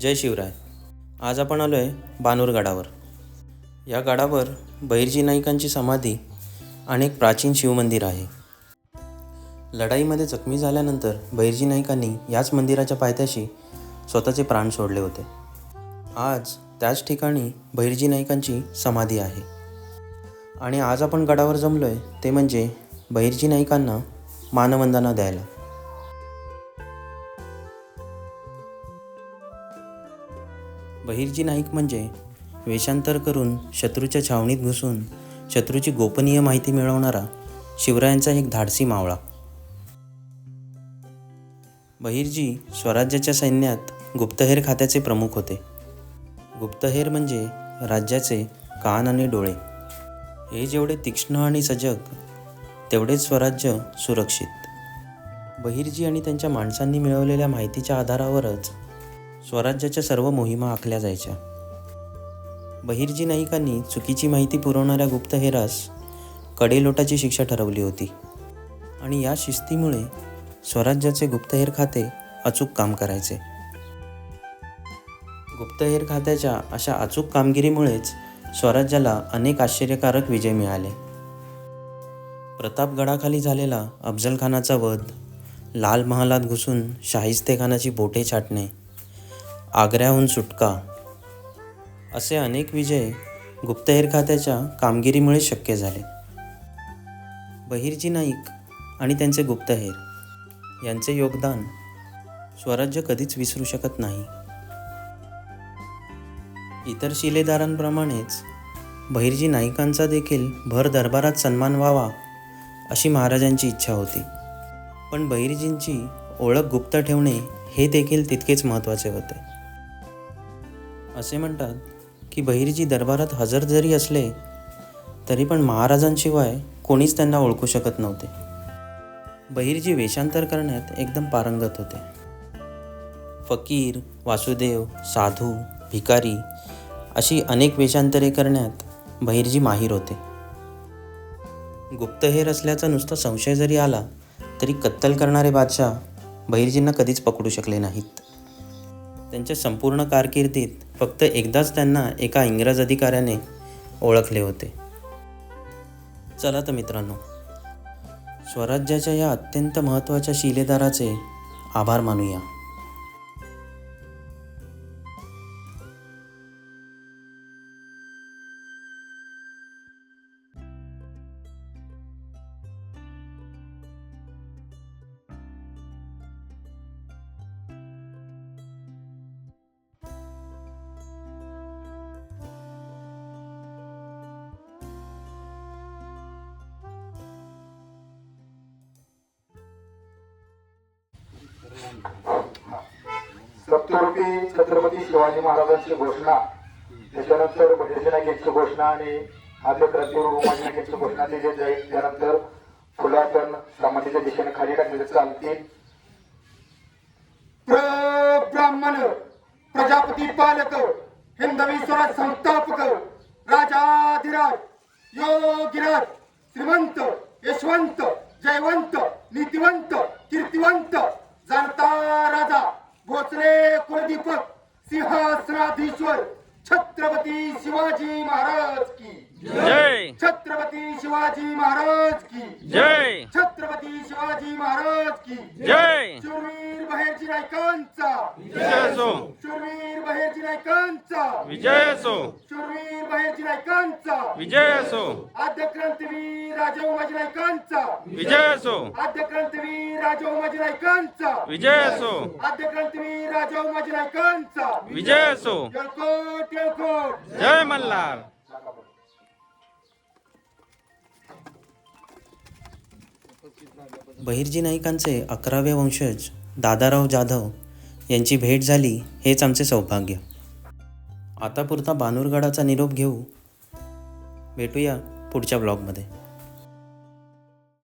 जय शिवराय. आज आपण आलो आहे बानूर गडावर. या गडावर बहिर्जी नाईकांची समाधी आणि एक प्राचीन शिवमंदिर आहे. लढाईमध्ये जखमी झाल्यानंतर बहिर्जी नाईकांनी याच मंदिराच्या पायथ्याशी स्वतःचे प्राण सोडले होते. आज त्याच ठिकाणी बहिर्जी नाईकांची समाधी आहे. आणि आज आपण गडावर जमलो आहे ते म्हणजे बहिर्जी नाईकांना मानवंदना द्यायला. बहिर्जी नाईक म्हणजे वेषांतर करून शत्रूच्या छावणीत घुसून शत्रूची गोपनीय माहिती मिळवणारा शिवरायांचा एक धाडसी मावळा. बहिर्जी स्वराज्याच्या सैन्यात गुप्तहेर खात्याचे प्रमुख होते. गुप्तहेर म्हणजे राज्याचे कान आणि डोळे. हे जेवढे तीक्ष्ण आणि सजग तेवढेच स्वराज्य सुरक्षित. बहिर्जी आणि त्यांच्या माणसांनी मिळवलेल्या माहितीच्या आधारावरच स्वराज्याच्या सर्व मोहिमा आखल्या जायच्या. बहिर्जी नाईकांनी चुकीची माहिती पुरवणाऱ्या गुप्तहेरास कडेलोटाची शिक्षा ठरवली होती. आणि या शिस्तीमुळे स्वराज्याचे गुप्तहेर खाते अचूक काम करायचे. गुप्तहेर खात्याच्या अशा अचूक कामगिरीमुळेच स्वराज्याला अनेक आश्चर्यकारक विजय मिळाले. प्रतापगडाखाली झालेला अफजलखानाचा वध लाल महालात घुसून शाहिस्तेखानाची बोटे छाटणे आग्र्याहून सुटका. असे अनेक विजय गुप्तहेर खात्याच्या कामगिरीमुळे शक्य झाले. बहिर्जी नाईक आणि त्यांचे गुप्तहेर यांचे योगदान स्वराज्य कधीच विसरू शकत नाही. इतर शिलेदारांप्रमाणेच बहिर्जी नाईकांचा देखील भर दरबारात सन्मान व्हावा अशी महाराजांची इच्छा होती. पण बहिर्जींची ओळख गुप्त ठेवणे हे देखील तितकेच महत्त्वाचे होते. असे म्हणतात की बहिर्जी दरबारात हजर जरी असले तरी पण महाराजांशिवाय कोणीच त्यांना ओळखू शकत नव्हते. बहिर्जी वेषांतर करण्यात एकदम पारंगत होते. फकीर वासुदेव साधू भिकारी अशी अनेक वेषांतरे करण्यात बहिर्जी माहीर होते. गुप्तहेर असल्याचा नुसता संशय जरी आला तरी कत्तल करणारे बादशाह बहिर्जींना कधीच पकडू शकले नाहीत. त्यांच्या संपूर्ण कारकिर्दीत फक्त एकदाच त्यांना एका इंग्रज अधिकाऱ्याने ओळखले होते. चला तर मित्रांनो स्वराज्याच्या या अत्यंत महत्त्वाच्या शिलेदाराचे आभार मानूया. सप्तरूपी छत्रपती शिवाजी महाराजांची घोषणा. त्याच्यानंतर बहिर्जी नाईक घोषणा आणि आद्य क्रांतीवर उमाजी नाईक घोषणा. दिली जाईल त्यानंतर फुलाटन समाधीच्या दिशेने खाली टाकलेले चालतील ब्राह्मण प्रजापती पालक हिंदवी स्वराज संस्थापक राजाधिराज योगिराज श्रीमंत यशवंत जयवंत नीतिवंत कीर्तिवंत जाणता राजा भोसले कुलदीपक सिंहासनाधीश्वर छत्रपती शिवाजी महाराज. जय। छत्रपती शिवाजी महाराज की। जय। छत्रपती शिवाजी महाराज की। जय। शूरवीर बहेरजी नायकांचा विजय असो। शूरवीर बहेरजी नायकांचा विजय असो। शूरवीर बहेरजी नायकांचा विजय असो। आद्य क्रांतीवीर राजा उमाजी नायकांचा विजय असो। आद्य क्रांतीवीर राजा उमाजी नायकांचा विजय असो। आद्य क्रांतीवीर राजा उमाजी नायकांचा विजय असो। येळकोट येळकोट जय मल्हार। बहिर्जी नाईकांचे अकरावे वंशज दादाराव जाधव यांची भेट झाली हेच आमचे सौभाग्य. आता पुरता बानूरगडाचा निरोप घेऊ. भेटूया पुढच्या ब्लॉगमध्ये.